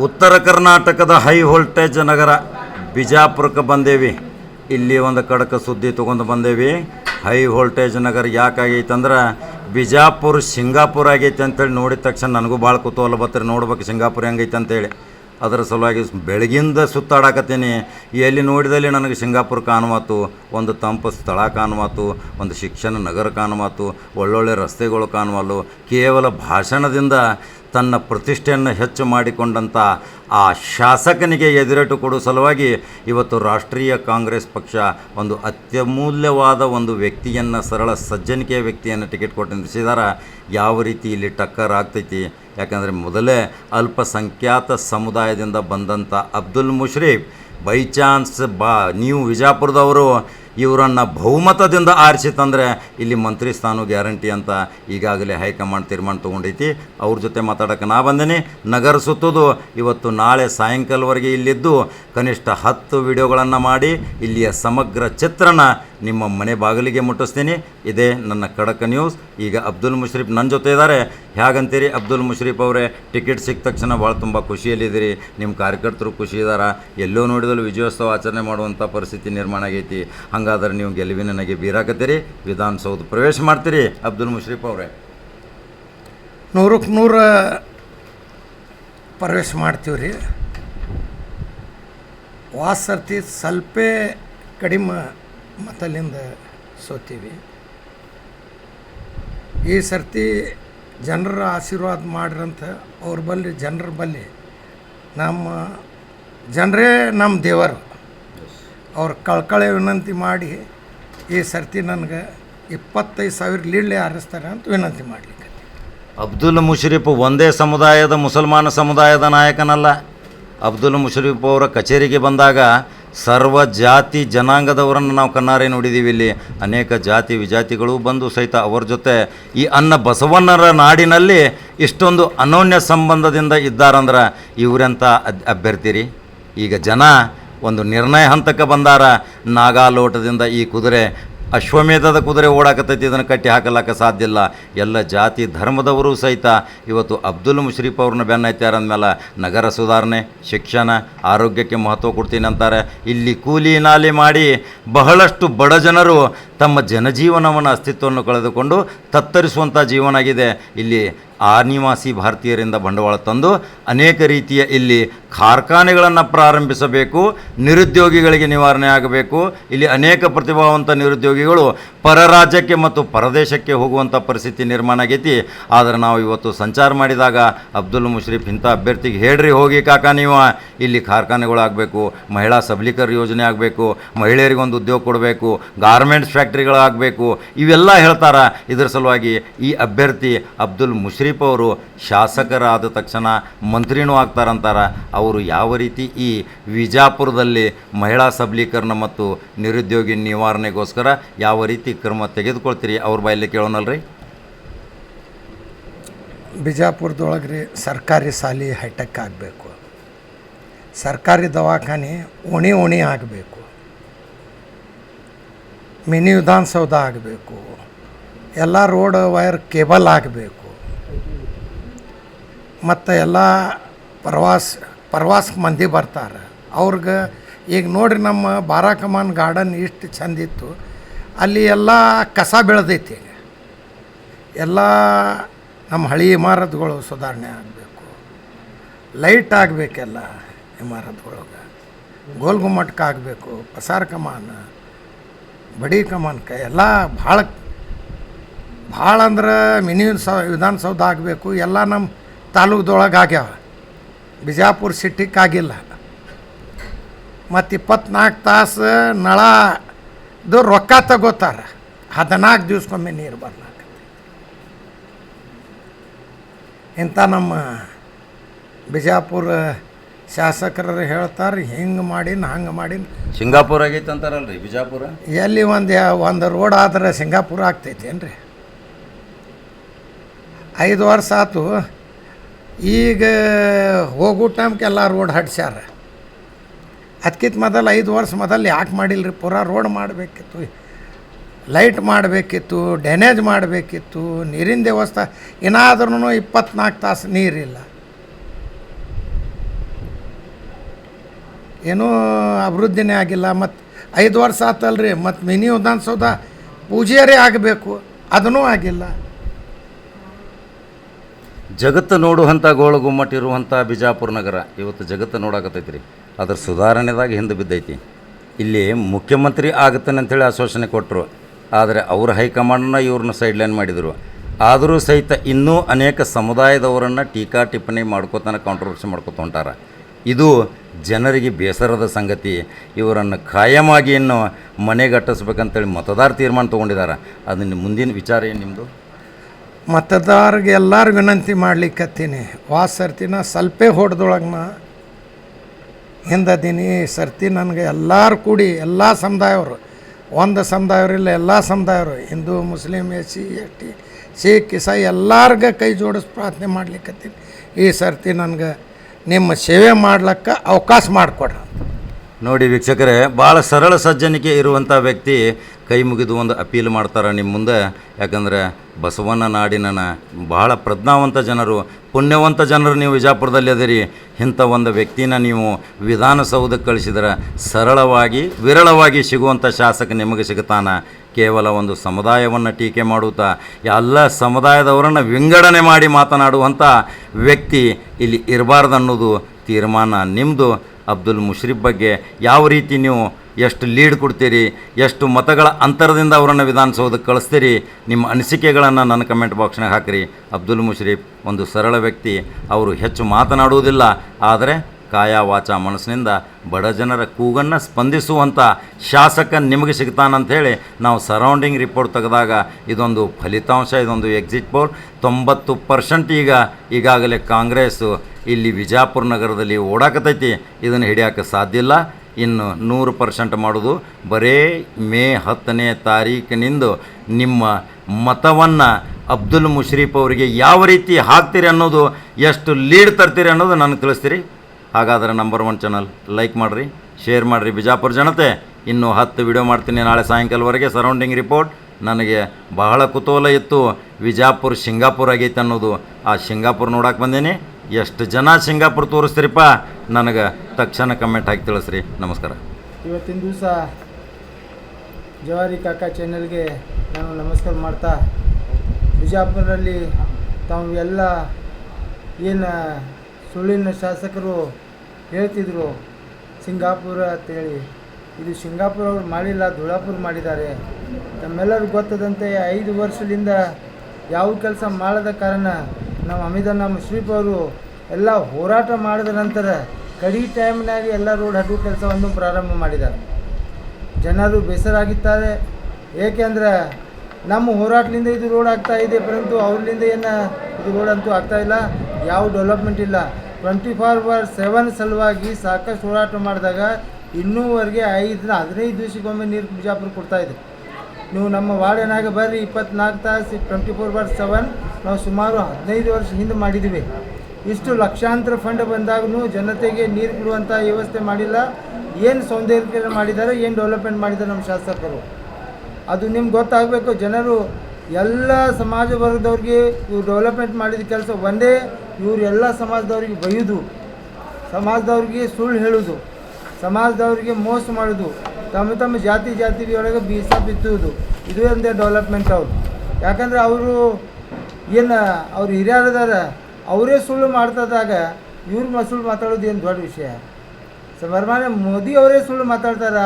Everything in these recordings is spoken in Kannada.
ಉತ್ತರ ಕರ್ನಾಟಕದ ಹೈ ವೋಲ್ಟೇಜ್ ನಗರ ಬಿಜಾಪುರಕ್ಕೆ ಬಂದೇವಿ. ಇಲ್ಲಿ ಒಂದು ಕಡಕ ಸುದ್ದಿ ತೊಗೊಂಡು ಬಂದೇವಿ. ಹೈ ವೋಲ್ಟೇಜ್ ನಗರ ಯಾಕಾಗೈತಂದ್ರೆ ಬಿಜಾಪುರ ಸಿಂಗಾಪುರ ಆಗೈತೆ ಅಂತೇಳಿ ನೋಡಿದ ತಕ್ಷಣ ನನಗೂ ಭಾಳ ಕುತೂಹಲ ಬತ್ತರಿ ನೋಡ್ಬೇಕು ಸಿಂಗಾಪುರ ಹೆಂಗೈತೆ ಅಂತೇಳಿ. ಅದರ ಸಲುವಾಗಿ ಬೆಳಗಿಂದ ಸುತ್ತಾಡಕತ್ತೀನಿ. ಎಲ್ಲಿ ನೋಡಿದಲ್ಲಿ ನನಗೆ ಸಿಂಗಾಪುರ ಕಾಣುವಾತು, ಒಂದು ತಂಪು ಸ್ಥಳ ಕಾಣುವಾತು, ಒಂದು ಶಿಕ್ಷಣ ನಗರ ಕಾಣುವಾತು, ಒಳ್ಳೊಳ್ಳೆ ರಸ್ತೆಗಳು ಕಾಣುವಲ್ಲು. ಕೇವಲ ಭಾಷಣದಿಂದ ತನ್ನ ಪ್ರತಿಷ್ಠೆಯನ್ನು ಹೆಚ್ಚು ಮಾಡಿಕೊಂಡಂಥ ಆ ಶಾಸಕನಿಗೆ ಎದುರೇಟು ಕೊಡುವ ಸಲುವಾಗಿ ಇವತ್ತು ರಾಷ್ಟ್ರೀಯ ಕಾಂಗ್ರೆಸ್ ಪಕ್ಷ ಒಂದು ಅತ್ಯಮೂಲ್ಯವಾದ ಒಂದು ವ್ಯಕ್ತಿಯನ್ನು, ಸರಳ ಸಜ್ಜನಿಕೆಯ ವ್ಯಕ್ತಿಯನ್ನು ಟಿಕೆಟ್ ಕೊಟ್ಟು ನಿಲ್ಲಿಸಿದಾರ. ಯಾವ ರೀತಿ ಇಲ್ಲಿ ಟಕ್ಕರ್ ಆಗ್ತೈತಿ? ಯಾಕಂದರೆ ಮೊದಲೇ ಅಲ್ಪಸಂಖ್ಯಾತ ಸಮುದಾಯದಿಂದ ಬಂದಂಥ ಅಬ್ದುಲ್ ಮುಷ್ರೀಫ್ ಬೈ ಚಾನ್ಸ್ ಬಾ, ನೀವು ವಿಜಾಪುರದವರು ಇವರನ್ನು ಬಹುಮತದಿಂದ ಆರಿಸಿ ತಂದರೆ ಇಲ್ಲಿ ಮಂತ್ರಿ ಸ್ಥಾನ ಗ್ಯಾರಂಟಿ ಅಂತ ಈಗಾಗಲೇ ಹೈಕಮಾಂಡ್ ತೀರ್ಮಾನ ತೊಗೊಂಡೈತಿ. ಅವ್ರ ಜೊತೆ ಮಾತಾಡೋಕೆ ನಾ ಬಂದೇನೆ. ನಗರ ಸುತ್ತೋದು ಇವತ್ತು ನಾಳೆ ಸಾಯಂಕಾಲವರೆಗೆ ಇಲ್ಲಿದ್ದು ಕನಿಷ್ಠ ಹತ್ತು ವಿಡಿಯೋಗಳನ್ನು ಮಾಡಿ ಇಲ್ಲಿಯ ಸಮಗ್ರ ಚಿತ್ರಣ ನಿಮ್ಮ ಮನೆ ಬಾಗಿಲಿಗೆ ಮುಟ್ಟಿಸ್ತೀನಿ. ಇದೇ ನನ್ನ ಕಡಕ ನ್ಯೂಸ್ ಈಗ ಅಬ್ದುಲ್ ಮುಷ್ರೀಫ್ ನನ್ನ ಜೊತೆ ಇದ್ದಾರೆ. ಹೇಗಂತೀರಿ ಅಬ್ದುಲ್ ಮುಷ್ರೀಫ್ ಅವರೇ? ಟಿಕೆಟ್ ಸಿಕ್ಕ ತಕ್ಷಣ ಭಾಳ ತುಂಬ ಖುಷಿಯಲ್ಲಿದ್ದೀರಿ. ನಿಮ್ಮ ಕಾರ್ಯಕರ್ತರು ಖುಷಿ ಇದ್ದಾರೆ ಎಲ್ಲೋ ನೋಡಿದಲ್ಲೂ ವಿಜಯೋತ್ಸವ ಆಚರಣೆ ಮಾಡುವಂಥ ಪರಿಸ್ಥಿತಿ ನಿರ್ಮಾಣ ಆಗೈತಿ. ಹಾಗಾದ್ರೆ ನೀವು ಗೆಲುವಿನ ನನಗೆ ಬೀರಾಕತ್ತೀರಿ. ವಿಧಾನಸೌಧ ಪ್ರವೇಶ ಮಾಡ್ತೀರಿ ಅಬ್ದುಲ್ ಮುಷ್ರೀಫ್ ಅವರೇ. ನೂರಕ್ಕೆ ನೂರ ಪ್ರವೇಶ ಮಾಡ್ತೀವಿ ರೀ. ಸರ್ತಿ ಸ್ವಲ್ಪ ಕಡಿಮೆ ಮತ್ತಲ್ಲಿಂದ ಸೋತೀವಿ. ಈ ಸರ್ತಿ ಜನರ ಆಶೀರ್ವಾದ ಮಾಡ್ರಂತ ಅವ್ರ ಬಲ್ಲಿ, ಜನರ ಬಲ್ಲಿ ನಮ್ಮ ಜನರೇ ನಮ್ಮ ದೇವರು. ಅವ್ರ ಕಳ್ಕಳೆ ವಿನಂತಿ ಮಾಡಿ ಈ ಸರ್ತಿ ನನಗೆ ಇಪ್ಪತ್ತೈದು ಸಾವಿರ ಲೀಡ್ಲೆ ಹಾರಿಸ್ತಾರೆ ಅಂತ ವಿನಂತಿ ಮಾಡಲಿಕ್ಕೆ. ಅಬ್ದುಲ್ ಮುಷರೀಫ್ ಒಂದೇ ಸಮುದಾಯದ ಮುಸಲ್ಮಾನ ಸಮುದಾಯದ ನಾಯಕನಲ್ಲ. ಅಬ್ದುಲ್ ಮುಷರೀಫ್ ಅವರ ಕಚೇರಿಗೆ ಬಂದಾಗ ಸರ್ವ ಜಾತಿ ಜನಾಂಗದವರನ್ನು ನಾವು ಕಣ್ಣಾರೆ ನೋಡಿದ್ದೀವಿ ಇಲ್ಲಿ. ಅನೇಕ ಜಾತಿ ವಿಜಾತಿಗಳು ಬಂದು ಸಹಿತ ಅವರ ಜೊತೆ ಈ ಅನ್ನ ಬಸವಣ್ಣರ ನಾಡಿನಲ್ಲಿ ಇಷ್ಟೊಂದು ಅನೋನ್ಯ ಸಂಬಂಧದಿಂದ ಇದ್ದಾರಂದ್ರೆ ಇವರೆಂಥ ಅಭ್ಯರ್ಥಿರಿ. ಈಗ ಜನ ಒಂದು ನಿರ್ಣಯ ಹಂತಕ್ಕೆ ಬಂದಾರ. ನಾಗಾಲೋಟದಿಂದ ಈ ಕುದುರೆ ಅಶ್ವಮೇಧದ ಕುದುರೆ ಓಡಾಕತ್ತೈತಿ ಇದನ್ನು ಕಟ್ಟಿ ಹಾಕಲಾಕ ಸಾಧ್ಯ ಇಲ್ಲ. ಎಲ್ಲ ಜಾತಿ ಧರ್ಮದವರು ಸಹಿತ ಇವತ್ತು ಅಬ್ದುಲ್ ಮುಷ್ರೀಫ್ ಅವ್ರನ್ನ ಬೆನ್ನ ಹತ್ಯಾರ ಅಂದಮೇಲೆ ನಗರ ಸುಧಾರಣೆ, ಶಿಕ್ಷಣ, ಆರೋಗ್ಯಕ್ಕೆ ಮಹತ್ವ ಕೊಡ್ತೀನಿ ಅಂತಾರೆ. ಇಲ್ಲಿ ಕೂಲಿ ನಾಲಿ ಮಾಡಿ ಬಹಳಷ್ಟು ಬಡ ಜನರು ತಮ್ಮ ಜನಜೀವನವನ್ನು ಅಸ್ತಿತ್ವವನ್ನು ಕಳೆದುಕೊಂಡು ತತ್ತರಿಸುವಂಥ ಜೀವನ ಆಗಿದೆ ಇಲ್ಲಿ ಆನಿವಾಸಿ ಭಾರತೀಯರಿಂದ ಬಂಡವಾಳ ತಂದು ಅನೇಕ ರೀತಿಯ ಇಲ್ಲಿ ಕಾರ್ಖಾನೆಗಳನ್ನು ಪ್ರಾರಂಭಿಸಬೇಕು, ನಿರುದ್ಯೋಗಿಗಳಿಗೆ ನಿವಾರಣೆ ಆಗಬೇಕು. ಇಲ್ಲಿ ಅನೇಕ ಪ್ರತಿಭಾವಂತ ನಿರುದ್ಯೋಗಿಗಳು ಪರ ರಾಜ್ಯಕ್ಕೆ ಮತ್ತು ಪರದೇಶಕ್ಕೆ ಹೋಗುವಂಥ ಪರಿಸ್ಥಿತಿ ನಿರ್ಮಾಣ ಆಗೈತಿ. ಆದರೆ ನಾವು ಇವತ್ತು ಸಂಚಾರ ಮಾಡಿದಾಗ ಅಬ್ದುಲ್ ಮುಷ್ರೀಫ್ ಇಂಥ ಅಭ್ಯರ್ಥಿಗೆ ಹೇಳ್ರಿ ಹೋಗಿ ಕಾಕ ನೀವು. ಇಲ್ಲಿ ಕಾರ್ಖಾನೆಗಳು ಆಗಬೇಕು ಮಹಿಳಾ ಸಬಲೀಕರ ಯೋಜನೆ ಆಗಬೇಕು ಮಹಿಳೆಯರಿಗೊಂದು ಉದ್ಯೋಗ ಕೊಡಬೇಕು, ಗಾರ್ಮೆಂಟ್ಸ್ ಫ್ಯಾಕ್ಟ್ರಿಗಳಾಗಬೇಕು, ಇವೆಲ್ಲ ಹೇಳ್ತಾರ. ಇದರ ಸಲುವಾಗಿ ಈ ಅಭ್ಯರ್ಥಿ ಅಬ್ದುಲ್ ಮುಷ್ರೀಫ್ ಅವರು ಶಾಸಕರಾದ ತಕ್ಷಣ ಮಂತ್ರಿನೂ ಆಗ್ತಾರಂತಾರೆ. ಅವರು ಯಾವ ರೀತಿ ಈ ವಿಜಾಪುರದಲ್ಲಿ ಮಹಿಳಾ ಸಬಲೀಕರಣ ಮತ್ತು ನಿರುದ್ಯೋಗಿ ನಿವಾರಣೆಗೋಸ್ಕರ ಯಾವ ರೀತಿ ಕ್ರಮ ತೆಗೆದುಕೊಳ್ತೀರಿ ಅವ್ರ ಬಾಯಲ್ಲಿ ಕೇಳೋಣಲ್ರಿ ಬಿಜಾಪುರದೊಳಗೆ ರೀ ಸರ್ಕಾರಿ ಶಾಲೆ ಹೈಟೆಕ್ ಆಗಬೇಕು. ಸರ್ಕಾರಿ ದವಾಖಾನೆ ಓಣಿ ಓಣಿ ಆಗಬೇಕು. ಮಿನಿ ವಿಧಾನಸೌಧ ಆಗಬೇಕು. ಎಲ್ಲ ರೋಡ್ ವೈರ್ ಕೇಬಲ್ ಆಗಬೇಕು. ಮತ್ತು ಎಲ್ಲ ಪ್ರವಾಸ ಪ್ರವಾಸಕ್ಕೆ ಮಂದಿ ಬರ್ತಾರೆ. ಅವ್ರಿಗೆ ಈಗ ನೋಡ್ರಿ ನಮ್ಮ ಬಾರಾಕಮಾನ್ ಗಾರ್ಡನ್ ಇಷ್ಟು ಚಂದಿತ್ತು ಅಲ್ಲಿ ಎಲ್ಲ ಕಸ ಬೆಳೆದೈತಿ. ಎಲ್ಲ ನಮ್ಮ ಹಳಿ ಇಮಾರತ್ಗಳು ಸುಧಾರಣೆ ಆಗಬೇಕು. ಲೈಟ್ ಆಗಬೇಕೆಲ್ಲ ಇಮಾರತ್ಗೊಳಗೆ ಗೋಲ್ ಗುಮ್ಮಟ್ಕ ಆಗಬೇಕು ಪಸಾರ್ ಕಮಾನ, ಬಡಿ ಕಮಾನ್ಕ ಎಲ್ಲ ಭಾಳ ಭಾಳ ಅಂದ್ರೆ ಮಿನಿ ಸೌ ವಿಧಾನಸೌಧ ಆಗಬೇಕು, ಎಲ್ಲ ನಮ್ಮ ತಾಲೂಕ್ದೊಳಗೆ ಆಗ್ಯಾವ. ಬಿಜಾಪುರ ಸಿಟಿಗೆ ಆಗಿಲ್ಲ. ಮತ್ತು ಇಪ್ಪತ್ನಾಲ್ಕು ತಾಸು ನಳದು ರೊಕ್ಕ ತಗೋತಾರ. ಹದಿನಾಲ್ಕು ದಿವ್ಸಕ್ಕೊಮ್ಮೆ ನೀರು ಬರ್ಲಾಕ ಇಂಥ ನಮ್ಮ ಬಿಜಾಪುರ ಶಾಸಕರು ಹೇಳ್ತಾರೆ ಹಿಂಗೆ ಮಾಡಿನ ಹಂಗೆ ಮಾಡಿನ. ಸಿಂಗಾಪುರ ಆಗೈತೆ ಅಂತಾರಲ್ರಿ ಬಿಜಾಪುರ? ಎಲ್ಲಿ ಒಂದು ಒಂದು ರೋಡ್ ಆದ್ರೆ ಸಿಂಗಾಪುರ ಆಗ್ತೈತಿ ಏನ್ರಿ? ಐದು ವರ್ಷ ಆತು ಈಗ ಹೋಗೋ ಟೈಮ್ಗೆಲ್ಲ ರೋಡ್ ಹಡ್ಸ್ಯಾರ. ಅದಕ್ಕಿಂತ ಮೊದಲು ಐದು ವರ್ಷ ಮೊದಲು ಯಾಕೆ ಮಾಡಿಲ್ಲರಿ ಪೂರಾ ರೋಡ್ ಮಾಡಬೇಕಿತ್ತು. ಲೈಟ್ ಮಾಡಬೇಕಿತ್ತು, ಡ್ಯಾನೇಜ್ ಮಾಡಬೇಕಿತ್ತು, ನೀರಿನ ವ್ಯವಸ್ಥೆ. ಏನಾದ್ರೂ ಇಪ್ಪತ್ನಾಲ್ಕು ತಾಸು ನೀರಿಲ್ಲ. ಏನೂ ಅಭಿವೃದ್ಧಿನೇ ಆಗಿಲ್ಲ. ಮತ್ತು ಐದು ವರ್ಷ ಆತಲ್ರಿ. ಮತ್ತು ಮಿನಿ ವಿಧಾನಸೌಧ ಪೂಜೆಯರೇ ಆಗಬೇಕು. ಅದನ್ನೂ ಆಗಿಲ್ಲ. ಜಗತ್ತು ನೋಡುವಂಥ ಗೋಳಗುಮ್ಮಟ್ಟಿರುವಂಥ ಬಿಜಾಪುರ ನಗರ. ಇವತ್ತು ಜಗತ್ತು ನೋಡಾಕತ್ತೈತಿ ರೀ ಅದ್ರ ಸುಧಾರಣೆದಾಗ ಹಿಂದೆ ಬಿದ್ದೈತಿ. ಇಲ್ಲಿ ಮುಖ್ಯಮಂತ್ರಿ ಆಗುತ್ತಾನೆ ಅಂಥೇಳಿ ಆಶ್ವಾಸನೆ ಕೊಟ್ಟರು ಆದರೆ ಅವ್ರ ಹೈಕಮಾಂಡನ್ನ ಇವ್ರನ್ನ ಸೈಡ್ಲೈನ್ ಮಾಡಿದರು. ಆದರೂ ಸಹಿತ ಇನ್ನೂ ಅನೇಕ ಸಮುದಾಯದವರನ್ನು ಟೀಕಾ ಟಿಪ್ಪಣಿ ಮಾಡ್ಕೋತಾನೆ ಕಾಂಟ್ರವರ್ಸಿ ಮಾಡ್ಕೊತ ಹೊಂಟಾರ. ಇದು ಜನರಿಗೆ ಬೇಸರದ ಸಂಗತಿ. ಇವರನ್ನು ಖಾಯಮಾಗಿ ಇನ್ನು ಮನೆಗಟ್ಟಿಸ್ಬೇಕಂತೇಳಿ ಮತದಾರ ತೀರ್ಮಾನ ತೊಗೊಂಡಿದ್ದಾರೆ ಅದನ್ನು ಮುಂದಿನ ವಿಚಾರ ಏನು ನಿಮ್ಮದು ಮತದಾರಿಗೆ ಎಲ್ಲರೂ ವಿನಂತಿ ಮಾಡ್ಲಿಕ್ಕತ್ತೀನಿ. ವಾಸರ್ತಿನ ಸ್ವಲ್ಪೇ ಹೊಡೆದೊಳಗೆ ಹಿಂದದೀನಿ ಈ ಸರ್ತಿ ನನಗೆ ಎಲ್ಲರೂ ಕೂಡಿ, ಎಲ್ಲ ಸಮುದಾಯವರು, ಒಂದು ಸಮುದಾಯವ್ರಿಲ್ಲ ಎಲ್ಲ ಸಮುದಾಯವರು, Hindu, Muslim S C S T Sikh, ಇಸಾಯಿ, ಎಲ್ಲಾರ್ಗ ಕೈ ಜೋಡಿಸಿ ಪ್ರಾರ್ಥನೆ ಮಾಡ್ಲಿಕ್ಕತ್ತೀನಿ. ಈ ಸರ್ತಿ ನನಗೆ ನಿಮ್ಮ ಸೇವೆ ಮಾಡ್ಲಿಕ್ಕೆ ಅವಕಾಶ ಮಾಡಿಕೊಡ್ರಿ ನೋಡಿ ವೀಕ್ಷಕರೇ ಭಾಳ ಸರಳ ಸಜ್ಜನಿಕೆ ಇರುವಂಥ ವ್ಯಕ್ತಿ ಕೈ ಮುಗಿದು ಒಂದು ಅಪೀಲ್ ಮಾಡ್ತಾರೆ ನಿಮ್ಮ ಮುಂದೆ. ಯಾಕಂದರೆ ಬಸವನ ನಾಡಿನ ಬಹಳ ಪ್ರಜ್ಞಾವಂತ ಜನರು, ಪುಣ್ಯವಂತ ಜನರು ನೀವು ವಿಜಾಪುರದಲ್ಲಿ ಅದಿರಿ. ಇಂಥ ಒಂದು ವ್ಯಕ್ತಿನ ನೀವು ವಿಧಾನಸೌಧಕ್ಕೆ ಕಳಿಸಿದ್ರೆ ಸರಳವಾಗಿ, ವಿರಳವಾಗಿ ಸಿಗುವಂಥ ಶಾಸಕ ನಿಮಗೆ ಸಿಗುತ್ತಾನ. ಕೇವಲ ಒಂದು ಸಮುದಾಯವನ್ನು ಟೀಕೆ ಮಾಡುತ್ತಾ, ಎಲ್ಲ ಸಮುದಾಯದವರನ್ನು ವಿಂಗಡಣೆ ಮಾಡಿ ಮಾತನಾಡುವಂಥ ವ್ಯಕ್ತಿ ಇಲ್ಲಿ ಇರಬಾರ್ದು ಅನ್ನೋದು ತೀರ್ಮಾನ. ನಿಮ್ಮದು ಅಬ್ದುಲ್ ಮುಷ್ರಿಫ್ ಬಗ್ಗೆ ಯಾವ ರೀತಿ ನೀವು ಎಷ್ಟು ಲೀಡ್ ಕೊಡ್ತೀರಿ, ಎಷ್ಟು ಮತಗಳ ಅಂತರದಿಂದ ಅವರನ್ನು ವಿಧಾನಸೌಧಕ್ಕೆ ಕಳಿಸ್ತೀರಿ, ನಿಮ್ಮ ಅನಿಸಿಕೆಗಳನ್ನು ನನ್ನ ಕಮೆಂಟ್ ಬಾಕ್ಸ್ನಾಗ ಹಾಕಿರಿ. ಅಬ್ದುಲ್ ಮುಷ್ರೀಫ್ ಒಂದು ಸರಳ ವ್ಯಕ್ತಿ, ಅವರು ಹೆಚ್ಚು ಮಾತನಾಡುವುದಿಲ್ಲ, ಆದರೆ ಕಾಯ ವಾಚ ಮನಸ್ಸಿನಿಂದ ಬಡ ಜನರ ಕೂಗನ್ನು ಸ್ಪಂದಿಸುವಂಥ ಶಾಸಕ ನಿಮಗೆ ಸಿಗ್ತಾನಂಥೇಳಿ ನಾವು ಸರೌಂಡಿಂಗ್ ರಿಪೋರ್ಟ್ ತೆಗೆದಾಗ ಇದೊಂದು ಫಲಿತಾಂಶ, ಇದೊಂದು ಎಕ್ಸಿಟ್ ಪೋಲ್ ತೊಂಬತ್ತು ಪರ್ಸೆಂಟ್ ಈಗ, ಈಗಾಗಲೇ ಕಾಂಗ್ರೆಸ್ಸು ಇಲ್ಲಿ ವಿಜಾಪುರ ನಗರದಲ್ಲಿ ಓಡಾಕತೈತಿ. ಇದನ್ನು ಹಿಡಿಯೋಕ್ಕೆ ಸಾಧ್ಯ ಇಲ್ಲ. ಇನ್ನು ನೂರು ಪರ್ಸೆಂಟ್ ಮಾಡೋದು. ಬರೇ ಮೇ ಹತ್ತನೇ ತಾರೀಕಿನಿಂದ ನಿಮ್ಮ ಮತವನ್ನು ಅಬ್ದುಲ್ ಮುಷ್ರೀಫ್ ಅವರಿಗೆ ಯಾವ ರೀತಿ ಹಾಕ್ತೀರಿ ಅನ್ನೋದು, ಎಷ್ಟು ಲೀಡ್ ತರ್ತೀರಿ ಅನ್ನೋದು ನನಗೆ ತಿಳಿಸ್ತೀರಿ. ಹಾಗಾದರೆ ನಂಬರ್ ಒನ್ ಚಾನಲ್ ಲೈಕ್ ಮಾಡಿರಿ ಶೇರ್ ಮಾಡಿರಿ. ಬಿಜಾಪುರ ಜನತೆ, ಇನ್ನು ಹತ್ತು ವಿಡಿಯೋ ಮಾಡ್ತೀನಿ ನಾಳೆ ಸಾಯಂಕಾಲವರೆಗೆ. ಸರೌಂಡಿಂಗ್ ರಿಪೋರ್ಟ್ ನನಗೆ ಬಹಳ ಕುತೂಹಲ ಇತ್ತು. ವಿಜಾಪುರ, ಸಿಂಗಾಪುರ್ ಆಗೈತೆ ಅನ್ನೋದು. ಆ ಸಿಂಗಾಪುರ್ ನೋಡಕ್ಕೆ ಬಂದೇನೆ. ಎಷ್ಟು ಜನ ಸಿಂಗಾಪುರ್ ತೋರಿಸ್ತೀರಿಪ್ಪ? ನನಗೆ ತಕ್ಷಣ ಕಮೆಂಟ್ ಹಾಕಿ ತಿಳಿಸ್ರಿ. ನಮಸ್ಕಾರ. ಇವತ್ತಿನ ದಿವಸ ಜವಾರಿ ಕಾಕಾ ಚಾನೆಲ್ಗೆ ನಾನು ನಮಸ್ಕಾರ ಮಾಡ್ತಾ, ಬಿಜಾಪುರದಲ್ಲಿ ತಾವು ಎಲ್ಲ ಏನು ಸುಳ್ಳಿನ ಶಾಸಕರು ಹೇಳ್ತಿದ್ರು, ಸಿಂಗಾಪುರ ಅಂತೇಳಿ. ಇದು ಸಿಂಗಾಪುರ ಅವರು ಮಾಡಿಲ್ಲ ಧುಳಾಪುರ ಮಾಡಿದ್ದಾರೆ. ನಮ್ಮೆಲ್ಲರಿಗೂ ಗೊತ್ತದಂತೆ ಐದು ವರ್ಷದಿಂದ ಯಾವ ಕೆಲಸ ಮಾಡದ ಕಾರಣ ನಮ್ಮ ಅಮಿತ, ನಮ್ಮ ಶ್ರೀಪ್ ಅವರು ಎಲ್ಲ ಹೋರಾಟ ಮಾಡಿದ ನಂತರ ಕಡಿ ಟೈಮ್ನಾಗಿ ಎಲ್ಲ ರೋಡ್ ಹಡ್ಡು ಕೆಲಸವನ್ನು ಪ್ರಾರಂಭ ಮಾಡಿದ್ದಾರೆ. ಜನರು ಬೇಸರಾಗಿದ್ದಾರೆ. ಏಕೆಂದರೆ ನಮ್ಮ ಹೋರಾಟದಿಂದ ಇದು ರೋಡ್ ಆಗ್ತಾ ಇದೆ, ಪರಂತು ಅವ್ರಲಿಂದ ಏನು ಇದು ರೋಡ್ ಅಂತೂ ಆಗ್ತಾ ಇಲ್ಲ. ಯಾವ ಡೆವಲಪ್ಮೆಂಟ್ ಇಲ್ಲ. ಟ್ವೆಂಟಿ ಫೋರ್ ಬರ್ ಸೆವೆನ್ ಸಲುವಾಗಿ ಸಾಕಷ್ಟು ಹೋರಾಟ ಮಾಡಿದಾಗ ಇನ್ನೂವರೆಗೆ ಐದು, ಹದಿನೈದು ದಿವಸಕ್ಕೊಮ್ಮೆ ನೀರು ಬಿಜಾಪುರ ಕೊಡ್ತಾ ಇದೆ. ನೀವು ನಮ್ಮ ವಾರ್ಡನಾಗ ಬರ್ರಿ, ಇಪ್ಪತ್ನಾಲ್ಕು ತಾಸು ಟ್ವೆಂಟಿ ಫೋರ್ ಬರ್ ಸೆವೆನ್ ನಾವು ಸುಮಾರು ಹದಿನೈದು ವರ್ಷ ಹಿಂದೆ ಮಾಡಿದ್ದೀವಿ. ಇಷ್ಟು ಲಕ್ಷಾಂತರ ಫಂಡ್ ಬಂದಾಗೂ ಜನತೆಗೆ ನೀರು ಬಿಡುವಂಥ ವ್ಯವಸ್ಥೆ ಮಾಡಿಲ್ಲ. ಏನು ಸೌಂದರ್ಯೀಕರಣ ಮಾಡಿದ್ದಾರೆ ಏನು ಡೆವಲಪ್ಮೆಂಟ್ ಮಾಡಿದ್ದಾರೆ ನಮ್ಮ ಶಾಸಕರು. ಅದು ನಿಮ್ಗೆ ಗೊತ್ತಾಗಬೇಕು, ಜನರು ಎಲ್ಲ ಸಮಾಜ ವರ್ಗದವ್ರಿಗೆ ಇವ್ರು ಡೆವಲಪ್ಮೆಂಟ್ ಮಾಡಿದ ಕೆಲಸ ಒಂದೇ, ಇವ್ರು ಎಲ್ಲ ಸಮಾಜದವ್ರಿಗೆ ಬೈಯೋದು ಸಮಾಜದವ್ರಿಗೆ ಸುಳ್ಳು ಹೇಳೋದು. ಸಮಾಜದವ್ರಿಗೆ ಮೋಸ ಮಾಡೋದು. ತಮ್ಮ ತಮ್ಮ ಜಾತಿ ಜಾತಿ ಒಳಗೆ ಬೀಸ ಬಿತ್ತುವುದು. ಇದು ಒಂದೇ ಡೆವಲಪ್ಮೆಂಟ್ ಅವ್ರು. ಯಾಕಂದ್ರೆ ಅವರು ಏನು ಅವ್ರು ಹಿರಿಯರದಾರ ಅವರೇ ಸುಳ್ಳು ಮಾಡ್ತದಾಗ ಇವ್ರು ಸುಳ್ಳು ಮಾತಾಡೋದು ಏನು ದೊಡ್ಡ ವಿಷಯ. ಸಮರ್ಮಾನ ಮೋದಿ ಅವರೇ ಸುಳ್ಳು ಮಾತಾಡ್ತಾರ,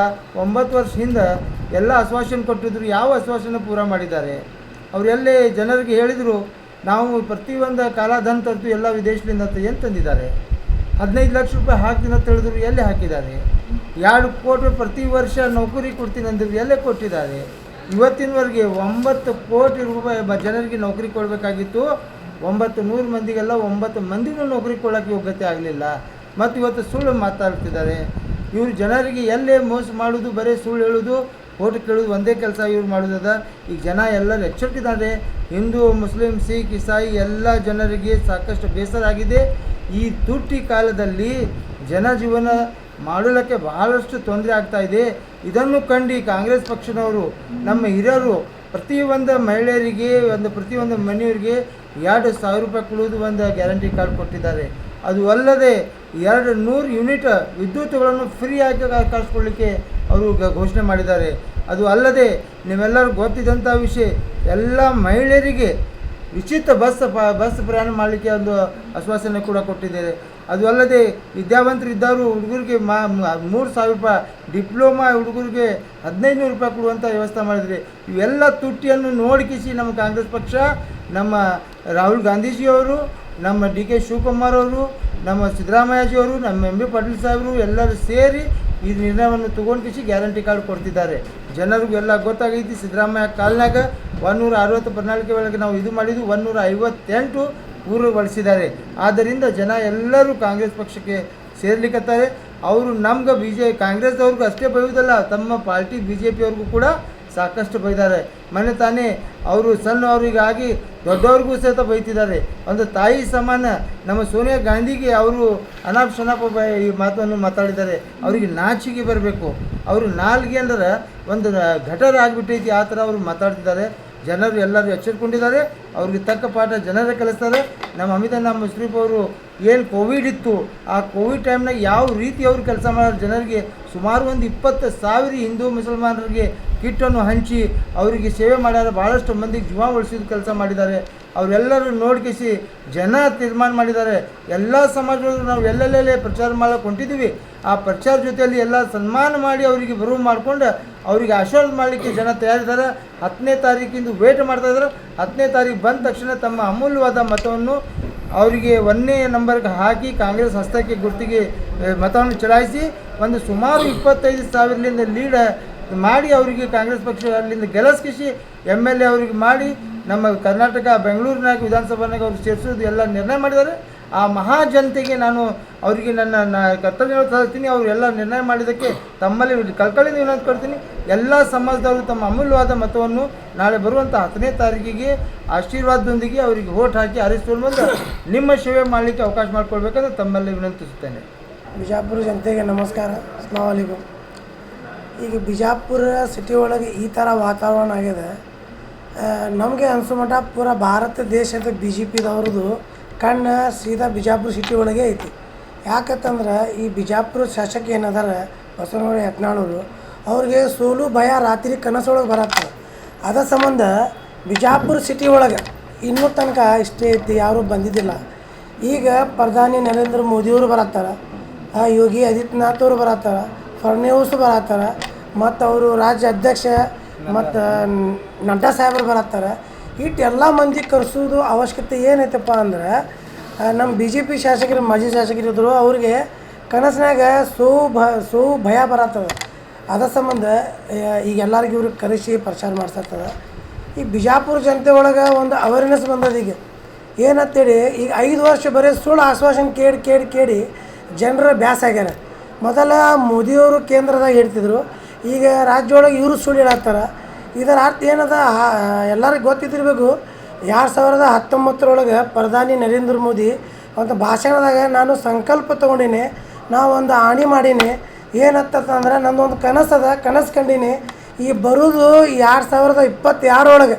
ಒಂಬತ್ತು ವರ್ಷ ಹಿಂದೆ ಎಲ್ಲ ಆಶ್ವಾಸನೆ ಕೊಟ್ಟಿದ್ರು, ಯಾವ ಆಶ್ವಾಸನೆ ಪೂರ ಮಾಡಿದ್ದಾರೆ. ಅವರೆಲ್ಲೇ ಜನರಿಗೆ ಹೇಳಿದರು, ನಾವು ಪ್ರತಿಯೊಂದು ಕಾಲಾಧನ ತರ್ತು ಎಲ್ಲ ವಿದೇಶದಿಂದ ಅಂತ ಏನು ತಂದಿದ್ದಾರೆ? ಹದಿನೈದು ಲಕ್ಷ ರೂಪಾಯಿ ಹಾಕ್ತೀನಿ ಅಂತ ಹೇಳಿದ್ರು ಎಲ್ಲಿ ಹಾಕಿದ್ದಾರೆ? ಎರಡು ಕೋಟಿ ಪ್ರತಿ ವರ್ಷ ನೌಕರಿ ಕೊಡ್ತೀನಿ ಅಂದಿದ್ರು ಎಲ್ಲೇ ಕೊಟ್ಟಿದ್ದಾರೆ? ಇವತ್ತಿನವರೆಗೆ ಒಂಬತ್ತು ಕೋಟಿ ರೂಪಾಯಿ ಜನರಿಗೆ ನೌಕರಿ ಕೊಡಬೇಕಾಗಿತ್ತು. ಒಂಬತ್ತು ನೂರು ಮಂದಿಗೆಲ್ಲ ಒಂಬತ್ತು ಮಂದಿನೂ ನೌಕರಿ ಕೊಡೋಕ್ಕೆ ಯೋಗ್ಯತೆ ಆಗಲಿಲ್ಲ. ಮತ್ತು ಇವತ್ತು ಸುಳ್ಳು ಮಾತಾಡ್ತಿದ್ದಾರೆ. ಇವರು ಜನರಿಗೆ ಎಲ್ಲೇ ಮೋಸ ಮಾಡೋದು, ಬರೀ ಸುಳ್ಳು ಹೇಳೋದು ಓಟ್ ಕೇಳೋದು ಒಂದೇ ಕೆಲಸ, ಇವ್ರು ಮಾಡೋದದ ಈಗ ಜನ ಎಲ್ಲ ಎಚ್ಚರಿಕಿದ್ದಾರೆ ಹಿಂದೂ, ಮುಸ್ಲಿಂ, ಸಿಖ್, ಇಸಾಯಿ ಎಲ್ಲ ಜನರಿಗೆ ಸಾಕಷ್ಟು ಬೇಸರ ಆಗಿದೆ. ಈ ತುಟ್ಟಿ ಕಾಲದಲ್ಲಿ ಜನಜೀವನ ಮಾಡಲಿಕ್ಕೆ ಬಹಳಷ್ಟು ತೊಂದರೆ ಆಗ್ತಾ ಇದೆ. ಇದನ್ನು ಕಂಡು ಕಾಂಗ್ರೆಸ್ ಪಕ್ಷದವರು, ನಮ್ಮ ಹಿರಿಯರು ಪ್ರತಿಯೊಂದು ಮಹಿಳೆಯರಿಗೆ, ಒಂದು ಪ್ರತಿಯೊಂದು ಮನೆಯವರಿಗೆ ಎರಡು ಸಾವಿರ ರೂಪಾಯಿ ಕೊಡುವುದು ಒಂದು ಗ್ಯಾರಂಟಿ ಕಾರ್ಡ್ ಕೊಟ್ಟಿದ್ದಾರೆ. ಅದು ಅಲ್ಲದೆ ಎರಡು ನೂರು ಯೂನಿಟ್ ವಿದ್ಯುತ್ಗಳನ್ನು ಫ್ರೀ ಆಗಿ ಕಳಿಸ್ಕೊಡ್ಲಿಕ್ಕೆ ಅವರು ಘೋಷಣೆ ಮಾಡಿದ್ದಾರೆ. ಅದು ಅಲ್ಲದೆ ನೀವೆಲ್ಲರೂ ಗೊತ್ತಿದ್ದಂಥ ವಿಷಯ, ಎಲ್ಲ ಮಹಿಳೆಯರಿಗೆ ಉಚಿತ ಬಸ್ ಬಸ್ ಪ್ರಯಾಣ ಮಾಡಲಿಕ್ಕೆ ಒಂದು ಆಶ್ವಾಸನೆ ಕೂಡ ಕೊಟ್ಟಿದ್ದಾರೆ. ಅದು ಅಲ್ಲದೆ ವಿದ್ಯಾವಂತರು ಇದ್ದವರು ಹುಡುಗರಿಗೆ ಮಾ ಮೂರು ಸಾವಿರ ರೂಪಾಯಿ ಡಿಪ್ಲೊಮಾ ಹುಡುಗರಿಗೆ ಹದಿನೈದು ನೂರು ರೂಪಾಯಿ ಕೊಡುವಂಥ ವ್ಯವಸ್ಥೆ ಮಾಡಿದರೆ ಇವೆಲ್ಲ ತುಟ್ಟಿಯನ್ನು ನೋಡಿಕಿಸಿ ನಮ್ಮ ಕಾಂಗ್ರೆಸ್ ಪಕ್ಷ, ನಮ್ಮ ರಾಹುಲ್ ಗಾಂಧೀಜಿಯವರು, ನಮ್ಮ ಡಿ ಕೆ ಶಿವಕುಮಾರ್ ಅವರು, ನಮ್ಮ ಸಿದ್ದರಾಮಯ್ಯಜಿಯವರು ನಮ್ಮ ಎಂ ಬಿ ಪಾಟೀಲ್ ಸಾಹೇಬರು ಎಲ್ಲರೂ ಸೇರಿ ಈ ನಿರ್ಣಯವನ್ನು ತಗೊಂಡಿಸಿ ಗ್ಯಾರಂಟಿ ಕಾರ್ಡ್ ಕೊಡ್ತಿದ್ದಾರೆ. ಜನರಿಗೆಲ್ಲ ಗೊತ್ತಾಗೈತಿ, ಸಿದ್ದರಾಮಯ್ಯ ಕಾಲ್ನಾಗ ಒಂದೂರ ಅರವತ್ತು ಪ್ರಣಾಳಿಕೆ ಒಳಗೆ ನಾವು ಇದು ಮಾಡಿದ್ದು ಒಂದೂರ ಐವತ್ತೆಂಟು ಊರು ಬಳಸಿದ್ದಾರೆ ಆದ್ದರಿಂದ ಜನ ಎಲ್ಲರೂ ಕಾಂಗ್ರೆಸ್ ಪಕ್ಷಕ್ಕೆ ಸೇರ್ಲಿಕ್ಕತ್ತಾರೆ ಅವರು ನಮ್ಗೆ ಬಿ ಜೆ ಕಾಂಗ್ರೆಸ್ದವ್ರಿಗೂ ಅಷ್ಟೇ ಬೈಯೋದಲ್ಲ ತಮ್ಮ ಪಾರ್ಟಿ ಬಿ ಜೆ ಪಿಯವ್ರಿಗೂ ಕೂಡ ಸಾಕಷ್ಟು ಬೈದಾರೆ. ಮನೆ ತಾನೇ, ಅವರು ಸಣ್ಣವರಿಗಾಗಿ ದೊಡ್ಡವ್ರಿಗೂ ಸಹಿತ ಬೈತಿದ್ದಾರೆ. ಒಂದು ತಾಯಿ ಸಮಾನ, ನಮ್ಮ ಸೋನಿಯಾ ಗಾಂಧಿಗೆ ಅವರು ಅನಾಪ್ ಶನಾಪ ಈ ಮಾತನ್ನು ಮಾತಾಡಿದ್ದಾರೆ. ಅವರಿಗೆ ನಾಚಿಕೆ ಬರಬೇಕು. ಅವರು ನಾಲ್ಗೆ ಅಂದ್ರೆ ಒಂದು ಘಟರ ಆಗಿಬಿಟ್ಟೈತಿ, ಆ ಥರ ಅವರು ಮಾತಾಡ್ತಿದ್ದಾರೆ. ಜನರು ಎಲ್ಲರೂ ಎಚ್ಚರಿಕೊಂಡಿದ್ದಾರೆ ಅವ್ರಿಗೆ ತಕ್ಕ ಪಾಠ ಜನರೇ ಕಲಿಸ್ತಾರೆ. ನಮ್ಮ ಅಮಿತಾಬ್ ಮುಶ್ರೀಫ್ ಅವರು ಏನು ಕೋವಿಡ್ ಇತ್ತು, ಆ ಕೋವಿಡ್ ಟೈಮ್ನಾಗ ಯಾವ ರೀತಿ ಅವರು ಕೆಲಸ ಮಾಡೋರು ಜನರಿಗೆ ಸುಮಾರು ಒಂದು ಇಪ್ಪತ್ತು ಸಾವಿರ ಹಿಂದೂ ಮುಸಲ್ಮಾನರಿಗೆ ಕಿಟ್ಟನ್ನು ಹಂಚಿ ಅವರಿಗೆ ಸೇವೆ ಮಾಡ್ಯಾರ ಭಾಳಷ್ಟು ಮಂದಿಗೆ ಜೀವ ಉಳಿಸಿದ ಕೆಲಸ ಮಾಡಿದ್ದಾರೆ. ಅವರೆಲ್ಲರೂ ನೋಡ್ಕಿಸಿ ಜನ ತೀರ್ಮಾನ ಮಾಡಿದ್ದಾರೆ. ಎಲ್ಲ ಸಮಾಜದವರು ನಾವು ಎಲ್ಲೆಲ್ಲೆಲ್ಲೇ ಪ್ರಚಾರ ಮಾಡಕ್ಕೆ ಹೊಂಟಿದ್ದೀವಿ ಆ ಪ್ರಚಾರ ಜೊತೆಯಲ್ಲಿ ಎಲ್ಲ ಸನ್ಮಾನ ಮಾಡಿ ಅವರಿಗೆ ಬರುವ ಮಾಡ್ಕೊಂಡು ಅವರಿಗೆ ಆಶೀರ್ವಾದ ಮಾಡಲಿಕ್ಕೆ ಜನ ತಯಾರಿದ್ದಾರೆ. ಹತ್ತನೇ ತಾರೀಕಿಂದು ವೇಟ್ ಮಾಡ್ತಾ ಇದ್ದಾರೆ. ಹತ್ತನೇ ತಾರೀಕು ಬಂದ ತಕ್ಷಣ ತಮ್ಮ ಅಮೂಲ್ಯವಾದ ಮತವನ್ನು ಅವರಿಗೆ ಒಂದನೇ ನಂಬರ್ಗೆ ಹಾಕಿ ಕಾಂಗ್ರೆಸ್ ಹಸ್ತಕ್ಕೆ ಗುರ್ತಿಗೆ ಮತವನ್ನು ಚಲಾಯಿಸಿ ಒಂದು ಸುಮಾರು ಇಪ್ಪತ್ತೈದು ಸಾವಿರದಿಂದ ಲೀಡ್ ಮಾಡಿ ಅವರಿಗೆ ಕಾಂಗ್ರೆಸ್ ಪಕ್ಷ ಅಲ್ಲಿಂದ ಗೆಲಸ್ಕಿಸಿ ಎಂ ಎಲ್ ಎ ಅವರಿಗೆ ಮಾಡಿ ನಮ್ಮ ಕರ್ನಾಟಕ, ಬೆಂಗಳೂರಿನಾಗ ವಿಧಾನಸಭೆನಾಗ ಅವ್ರು ಸೇರಿಸೋದು ಎಲ್ಲ ನಿರ್ಣಯ ಮಾಡಿದ್ದಾರೆ. ಆ ಮಹಾ ಜನತೆಗೆ ನಾನು ಅವರಿಗೆ ನನ್ನ ಕರ್ತವ್ಯ ಅವರು ಎಲ್ಲ ನಿರ್ಣಯ ಮಾಡಿದ್ದಕ್ಕೆ ತಮ್ಮಲ್ಲಿ ಕಳ್ಕಳಿಂದ ವಿನಂತಿ ಕೊಡ್ತೀನಿ. ಎಲ್ಲ ಸಮಾಜದವರು ತಮ್ಮ ಅಮೂಲ್ಯವಾದ ಮತವನ್ನು ನಾಳೆ ಬರುವಂಥ ಹತ್ತನೇ ತಾರೀಕಿಗೆ ಆಶೀರ್ವಾದದೊಂದಿಗೆ ಅವರಿಗೆ ಓಟ್ ಹಾಕಿ ಆರಿಸ್ಕೊಂಡು ಬಂದು ನಿಮ್ಮ ಸೇವೆ ಮಾಡಲಿಕ್ಕೆ ಅವಕಾಶ ಮಾಡಿಕೊಡ್ಬೇಕಂತ ತಮ್ಮಲ್ಲಿ ವಿನಂತಿಸುತ್ತೇನೆ. ಬಿಜಾಪುರ ಜನತೆಗೆ ನಮಸ್ಕಾರ. ಅಸ್ಲಾಮಲಿಕುಮ್ ಈಗ ಬಿಜಾಪುರ ಸಿಟಿ ಒಳಗೆ ಈ ಥರ ವಾತಾವರಣ ಆಗಿದೆ. ನಮಗೆ ಅನ್ಸೋ ಮಟ್ಟ ಪೂರ ಭಾರತ ದೇಶದ ಬಿ ಜೆ ಪಿದವ್ರದ್ದು ಕಣ್ಣು ಸೀದಾ ಬಿಜಾಪುರ ಸಿಟಿ ಒಳಗೆ ಐತಿ. ಯಾಕಂತಂದ್ರೆ ಈ ಬಿಜಾಪುರ ಶಾಸಕ ಏನದಾರ ಬಸವನಗೌಡ ಯತ್ನಾಳವರು ಅವ್ರಿಗೆ ಸೋಲು, ಭಯ, ರಾತ್ರಿ ಕನಸೊಳಗೆ ಬರತ್ತೆ. ಅದ ಸಂಬಂಧ ಬಿಜಾಪುರ ಸಿಟಿ ಒಳಗೆ ಇನ್ನೂ ತನಕ ಇಷ್ಟೇ ಐತಿ ಯಾರೂ ಬಂದಿದ್ದಿಲ್ಲ. ಈಗ ಪ್ರಧಾನಿ ನರೇಂದ್ರ ಮೋದಿಯವರು ಬರತ್ತಾರ ಯೋಗಿ ಆದಿತ್ಯನಾಥ್ ಅವರು ಬರತ್ತಾರ, ಫಡ್ನವೀಸ್ ಬರತ್ತಾರ, ಮತ್ತು ಅವರು ರಾಜ್ಯ ಅಧ್ಯಕ್ಷ ಮತ್ತು ನಡ್ಡಾ ಸಾಹೇಬರು ಬರತ್ತಾರ. ಇಟ್ಟು ಎಲ್ಲ ಮಂದಿ ಕರೆಸೋದು ಅವಶ್ಯಕತೆ ಏನೈತಪ್ಪ ಅಂದ್ರೆ ನಮ್ಮ ಬಿ ಜೆ ಪಿ ಶಾಸಕರು, ಮಾಜಿ ಶಾಸಕರಿದ್ದರು ಅವ್ರಿಗೆ ಕನಸಿನಾಗ ಸೋ ಭ, ಸೋ ಭಯ ಬರತ್ತದ. ಅದ ಸಂಬಂಧ ಈಗ ಎಲ್ಲರಿಗೂ ಇವ್ರಿಗೆ ಕರೆಸಿ ಪ್ರಚಾರ ಮಾಡ್ಸತ್ತದ. ಈ ಬಿಜಾಪುರ ಜನತೆ ಒಳಗೆ ಒಂದು ಅವೇರ್ನೆಸ್ ಬಂದದ ಈಗ. ಏನಂತೇಳಿ, ಈಗ ಐದು ವರ್ಷ ಬರೀ ಸುಳ್ಳು ಆಶ್ವಾಸನೆ ಕೇಳಿ ಕೇಳಿ ಕೇಳಿ ಜನರ ಬ್ಯಾಸ ಆಗ್ಯಾರ. ಮೊದಲ ಮೋದಿಯವರು ಕೇಂದ್ರದಾಗ ಹೇಳ್ತಿದ್ರು, ಈಗ ರಾಜ್ಯ ಒಳಗೆ ಇವರು ಸುಳ್ಳು ಹೇಳತ್ತಾರ. ಇದರ ಅರ್ಥ ಏನದ? ಎಲ್ಲರಿಗೂ ಗೊತ್ತಿದ್ದಿರಬೇಕು. ಎರಡು ಸಾವಿರದ ಹತ್ತೊಂಬತ್ತರೊಳಗೆ ಪ್ರಧಾನಿ ನರೇಂದ್ರ ಮೋದಿ ಒಂದು ಭಾಷಣದಾಗ ನಾನು ಸಂಕಲ್ಪ ತೊಗೊಂಡೀನಿ. ನಾವು ಒಂದು ಆಣಿ ಮಾಡೀನಿ. ಏನತ್ತಂದ್ರೆ ನಂದೊಂದು ಕನಸದ ಕನಸು ಕಂಡೀನಿ. ಈ ಬರೋದು ಎರಡು ಸಾವಿರದ ಇಪ್ಪತ್ತೆರಡರೊಳಗೆ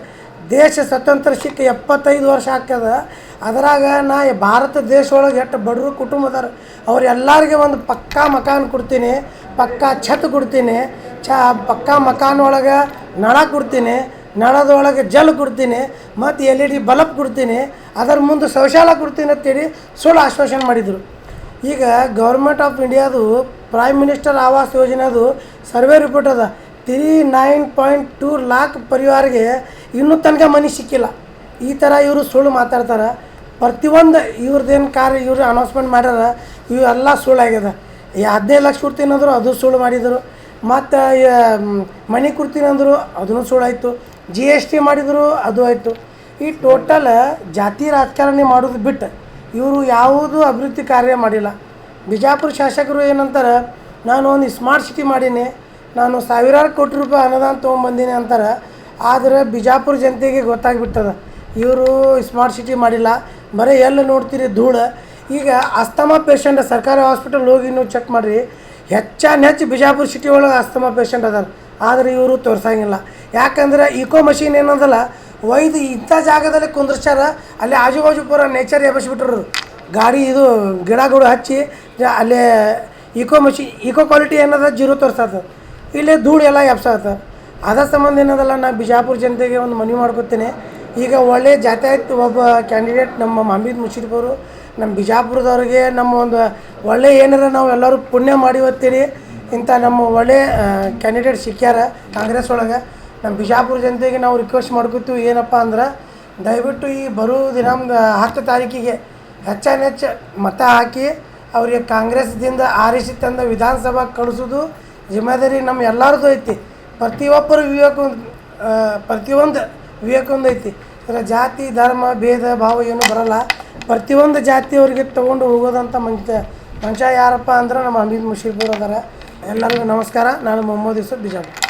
ದೇಶ ಸ್ವತಂತ್ರ ಸಿಕ್ಕ ಎಪ್ಪತ್ತೈದು ವರ್ಷ ಆಗ್ತದ. ಅದ್ರಾಗ ನಾ ಭಾರತ ದೇಶ ಒಳಗೆ ಎಷ್ಟು ಬಡವರು ಕುಟುಂಬದಾರ ಅವ್ರೆಲ್ಲರಿಗೆ ಒಂದು ಪಕ್ಕಾ ಮಕಾನ್ ಕೊಡ್ತೀನಿ, ಪಕ್ಕಾ ಛತ್ ಕೊಡ್ತೀನಿ ಚ ಪಕ್ಕಾ ಮಕಾನ್ ಒಳಗೆ ನಳ ಕೊಡ್ತೀನಿ, ನಳದೊಳಗೆ ಜಲ್ ಕೊಡ್ತೀನಿ, ಮತ್ತು ಎಲ್ ಇ ಡಿ ಬಲ್ಬ್ ಕೊಡ್ತೀನಿ, ಅದರ ಮುಂದೆ ಶೌಚಾಲಯ ಕೊಡ್ತೀನಿ ಅಂತೇಳಿ ಸುಳ್ಳು ಆಶ್ವಾಸನೆ ಮಾಡಿದರು. ಈಗ ಗೌರ್ಮೆಂಟ್ ಆಫ್ ಇಂಡಿಯಾದು ಪ್ರೈಮ್ ಮಿನಿಸ್ಟರ್ ಆವಾಸ್ ಯೋಜನೆದು ಸರ್ವೆ ರಿಪೋರ್ಟ್ ಅದ, three nine point two lakh ಪರಿವಾರಿಗೆ ಇನ್ನೂ ತನಕ ಮನೆ ಸಿಕ್ಕಿಲ್ಲ. ಈ ಥರ ಇವರು ಸುಳ್ಳು ಮಾತಾಡ್ತಾರೆ. ಪ್ರತಿಯೊಂದು ಏನು ಕಾರ್ಯ ಇವರು ಅನೌನ್ಸ್ಮೆಂಟ್ ಮಾಡ್ಯಾರ ಇವೆಲ್ಲ ಸುಳ್ಳಾಗ್ಯದ ಈ ಹದಿನೈದು ಲಕ್ಷ ಕೊಡ್ತೀನಿ ಅಂದರು ಅದು ಸುಳ್ಳು ಮಾಡಿದರು. ಮತ್ತು ಮನೆ ಕೊಡ್ತೀನಿ ಅಂದರು ಅದನ್ನು ಸುಳ್ಳಾಯಿತು ಜಿ ಎಸ್ ಟಿ ಮಾಡಿದರು ಅದು ಆಯಿತು. ಈ ಟೋಟಲ್ ಜಾತಿ ರಾಜಕಾರಣಿ ಮಾಡೋದು ಬಿಟ್ಟು ಇವರು ಯಾವುದೂ ಅಭಿವೃದ್ಧಿ ಕಾರ್ಯ ಮಾಡಿಲ್ಲ. ಬಿಜಾಪುರ ಶಾಸಕರು ಏನಂತಾರೆ, ನಾನು ಒಂದು ಸ್ಮಾರ್ಟ್ ಸಿಟಿ ಮಾಡೀನಿ. ನಾನು ಸಾವಿರಾರು ಕೋಟಿ ರೂಪಾಯಿ ಅನುದಾನ ತೊಗೊಂಬಂದೀನಿ ಅಂತಾರೆ. ಆದರೆ ಬಿಜಾಪುರ ಜನತೆಗೆ ಗೊತ್ತಾಗ್ಬಿಟ್ಟದ. ಇವರು ಸ್ಮಾರ್ಟ್ ಸಿಟಿ ಮಾಡಿಲ್ಲ. ಬರೀ ಎಲ್ಲ ನೋಡ್ತೀರಿ ಧೂಳು. ಈಗ ಅಸ್ತಮಾ ಪೇಷಂಟ್ ಸರ್ಕಾರಿ ಹಾಸ್ಪಿಟಲ್ ಹೋಗಿ ನೀವು ಚೆಕ್ ಮಾಡಿರಿ. ಹೆಚ್ಚಾನ್ ಹೆಚ್ಚು ಬಿಜಾಪುರ ಸಿಟಿ ಒಳಗೆ ಅಸ್ತಮಾ ಪೇಷಂಟ್ ಅದಾರ. ಆದರೆ ಇವರು ತೋರ್ಸಂಗಿಲ್ಲ. ಯಾಕಂದ್ರೆ ಈಕೋ ಮಷೀನ್ ಏನದಲ್ಲ, ಒಯ್ದು ಇಂಥ ಜಾಗದಲ್ಲಿ ಕುಂದ್ರಸ್ಯಾರ, ಅಲ್ಲಿ ಆಜು ಬಾಜು ಪೂರ ನೇಚರ್ ಎಬ್ಬಿಸ್ಬಿಟ್ರು. ಗಾಡಿ ಇದು ಗಿಡಗಳು ಹಚ್ಚಿ ಅಲ್ಲಿ ಇಕೋ ಮಷಿ ಇಕೋ ಕ್ವಾಲಿಟಿ ಏನದ ಜೀರೋ ತೋರ್ಸತ್ತ ಇಲ್ಲಿ ಧೂಳು ಎಲ್ಲ ಎಬ್ಸತ್ತ ಅದ ಸಂಬಂಧ ಏನದಲ್ಲ, ನಾ ಬಿಜಾಪುರ ಜನತೆಗೆ ಒಂದು ಮನವಿ ಮಾಡ್ಕೊತೀನಿ. ಈಗ ಒಳ್ಳೆ ಜಾತ್ಯಾಯ್ತು ಒಬ್ಬ ಕ್ಯಾಂಡಿಡೇಟ್ ನಮ್ಮ ಮಹಮೀದ್ ಅವರು ನಮ್ಮ ಬಿಜಾಪುರದವ್ರಿಗೆ ನಮ್ಮ ಒಂದು ಒಳ್ಳೆ ಏನಾರ ನಾವು ಎಲ್ಲರೂ ಪುಣ್ಯ ಮಾಡಿ ಹೋಗ್ತೀರಿ ಇಂಥ ನಮ್ಮ ಒಳ್ಳೆ ಕ್ಯಾಂಡಿಡೇಟ್ ಸಿಕ್ಕ್ಯಾರ ಕಾಂಗ್ರೆಸ್ ಒಳಗೆ. ನಮ್ಮ ಬಿಜಾಪುರ ಜನತೆಗೆ ನಾವು ರಿಕ್ವೆಸ್ಟ್ ಮಾಡ್ಕೊತೀವಿ, ಏನಪ್ಪ ಅಂದ್ರೆ ದಯವಿಟ್ಟು ಈ ಬರೋ ದಿನ ಹತ್ತು ತಾರೀಕಿಗೆ ಹೆಚ್ಚಾನ ಹೆಚ್ಚು ಮತ ಹಾಕಿ ಅವರಿಗೆ ಕಾಂಗ್ರೆಸ್ದಿಂದ ಆರಿಸಿ ತಂದ ವಿಧಾನಸಭಾ ಕಳಿಸೋದು ಜಿಮ್ಮೆದಾರಿ ನಮ್ಮ ಎಲ್ಲರದ್ದು ಐತಿ. ಪ್ರತಿಯೊಬ್ಬರು ವಿವೇಕ ಪ್ರತಿಯೊಂದು ವಿವೇಕೊಂದು ಐತಿ. ಅಂದರೆ ಜಾತಿ, ಧರ್ಮ, ಭೇದ, ಭಾವ ಏನು ಬರಲ್ಲ. ಪ್ರತಿಯೊಂದು ಜಾತಿಯವರಿಗೆ ತೊಗೊಂಡು ಹೋಗೋದಂಥ ಮನುಷ್ಯ ಮನುಷ್ಯ ಯಾರಪ್ಪ ಅಂದ್ರೆ ನಮ್ಮ ಹಮೀದ್ ಮುಷೀಫರ್ ಅದಾರ. ಎಲ್ಲರಿಗೂ ನಮಸ್ಕಾರ. ನಾನು ಮೊಹಮ್ಮದ್ ಯೂಸುಫ್ ಬಿಜಾಪುರ.